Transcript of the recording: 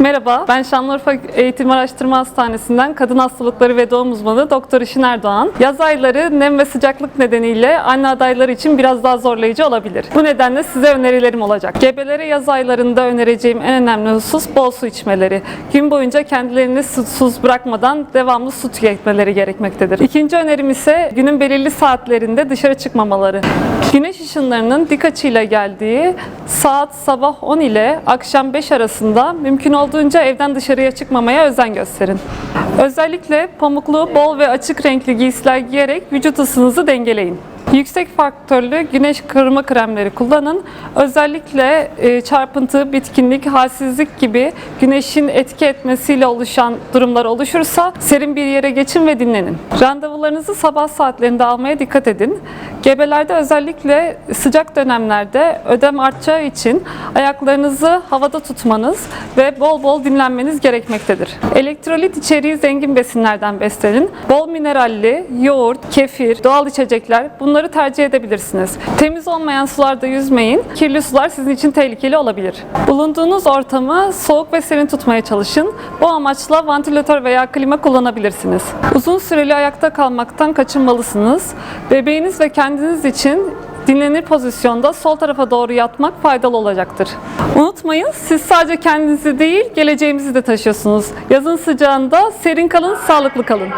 Merhaba, ben Şanlıurfa Eğitim Araştırma Hastanesi'nden kadın hastalıkları ve doğum uzmanı Doktor İşin Erdoğan. Yaz ayları nem ve sıcaklık nedeniyle anne adayları için biraz daha zorlayıcı olabilir. Bu nedenle size önerilerim olacak. Gebelere yaz aylarında önereceğim en önemli husus bol su içmeleri. Gün boyunca kendilerini susuz bırakmadan devamlı su tüketmeleri gerekmektedir. İkinci önerim ise günün belirli saatlerinde dışarı çıkmamaları. Güneş ışınlarının dik açıyla geldiği saat sabah 10 ile akşam 5 arasında mümkün olduğunca evden dışarıya çıkmamaya özen gösterin. Özellikle pamuklu, bol ve açık renkli giysiler giyerek vücut ısınızı dengeleyin. Yüksek faktörlü güneş kırma kremleri kullanın. Özellikle e, çarpıntı, bitkinlik, halsizlik gibi güneşin etki etmesiyle oluşan durumlar oluşursa serin bir yere geçin ve dinlenin. Randevularınızı sabah saatlerinde almaya dikkat edin. Gebelerde özellikle sıcak dönemlerde ödem artacağı için ayaklarınızı havada tutmanız ve bol bol dinlenmeniz gerekmektedir. Elektrolit içeriği zengin besinlerden beslenin. Bol mineralli, yoğurt, kefir, doğal içecekler bunları tercih edebilirsiniz. Temiz olmayan sularda yüzmeyin. Kirli sular sizin için tehlikeli olabilir. Bulunduğunuz ortamı soğuk ve serin tutmaya çalışın. Bu amaçla vantilatör veya klima kullanabilirsiniz. Uzun süreli ayakta kalmaktan kaçınmalısınız. Bebeğiniz ve kendiniz için dinlenir pozisyonda sol tarafa doğru yatmak faydalı olacaktır. Unutmayın siz sadece kendinizi değil geleceğimizi de taşıyorsunuz. Yazın sıcağında serin kalın, sağlıklı kalın.